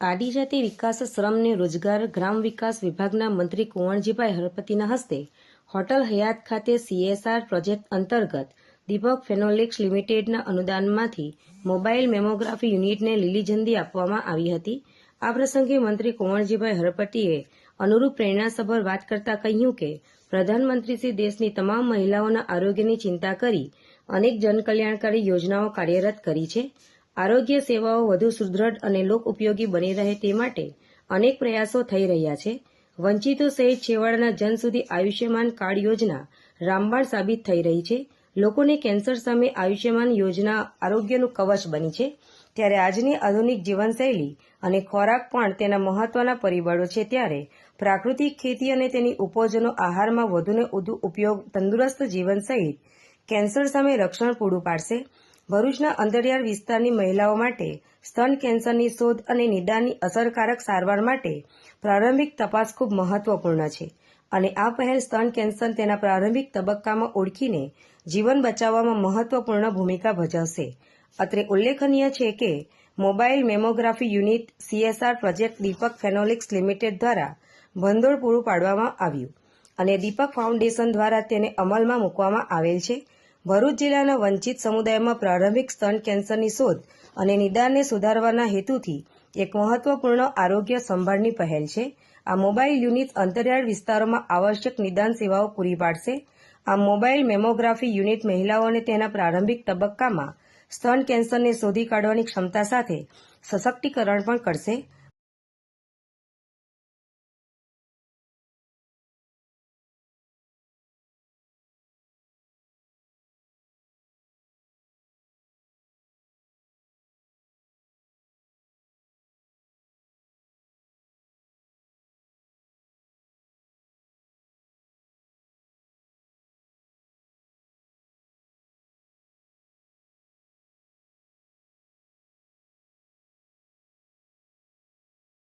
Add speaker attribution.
Speaker 1: આદિજાતિ વિકાસ શ્રમ ને રોજગાર ગ્રામ વિકાસ વિભાગના મંત્રી કુંવરજીભાઈ હરપતિના હસ્તે હોટલ હયાત ખાતે સીએસઆર પ્રોજેક્ટ અંતર્ગત દીપક ફેનોલિક્સ લિમિટેડના અનુદાનમાંથી મોબાઈલ મેમોગ્રાફી યુનિટને લીલી ઝંડી આપવામાં આવી હતી. આ પ્રસંગે મંત્રી કુંવરજીભાઈ હરપતિએ અનુરૂપ પ્રેરણાસભર વાત કરતા કહ્યું કે, પ્રધાનમંત્રી શ્રી દેશની તમામ મહિલાઓના આરોગ્યની ચિંતા કરી અનેક જનકલ્યાણકારી યોજનાઓ કાર્યરત કરી છે. આરોગ્ય સેવાઓ વધુ સુદૃઢ અને લોક ઉપયોગી બની રહે તે માટે અનેક પ્રયાસો થઈ રહ્યા છે. વંચિતો સહિત છેવાડાના જન સુધી આયુષ્યમાન કાર્ડ યોજના રામબાણ સાબિત થઈ રહી છે. લોકોને કેન્સર સામે આયુષ્યમાન યોજના આરોગ્યનું કવચ બની છે. ત્યારે આજની આધુનિક જીવનશૈલી અને ખોરાક પણ તેના મહત્વના પરિબળો છે. ત્યારે પ્રાકૃતિક ખેતી અને તેની ઉપજોનો આહારમાં વધુને વધુ ઉપયોગ તંદુરસ્ત જીવન સહિત કેન્સર સામે રક્ષણ પૂરું પાડશે. ભરૂચના અંતરિયાળ વિસ્તારની મહિલાઓ માટે સ્તન કેન્સરની શોધ અને નિદાનની અસરકારક સારવાર માટે પ્રારંભિક તપાસ ખૂબ મહત્વપૂર્ણ છે. અને આ પહેલ સ્તન કેન્સર તેના પ્રારંભિક તબક્કામાં ઓળખીને જીવન બચાવવામાં મહત્વપૂર્ણ ભૂમિકા ભજવશે. અત્રે ઉલ્લેખનીય છે કે mobile mammography unit CSR project Deepak Phenolics Limited દ્વારા ભંડોળ પૂરું પાડવામાં આવ્યું. અને દીપક ફાઉન્ડેશન દ્વારા તેને અમલમાં મૂકવામાં આવેલ છે. ભરૂચ જિલ્લાના વંચિત સમુદાયમાં પ્રારંભિક સ્તન કેન્સરની શોધ અને નિદાનને સુધારવાના હેતુથી એક મહત્વપૂર્ણ આરોગ્ય સંભાળની પહેલ છે. આ મોબાઈલ યુનિટ અંતરિયાળ વિસ્તારોમાં આવશ્યક નિદાન સેવાઓ પૂરી પાડશે. આ મોબાઈલ મેમોગ્રાફી યુનિટ મહિલાઓને તેના પ્રારંભિક તબક્કામાં સ્તન કેન્સરને શોધી કાઢવાની ક્ષમતા સાથે સશક્તિકરણ પણ કરશે.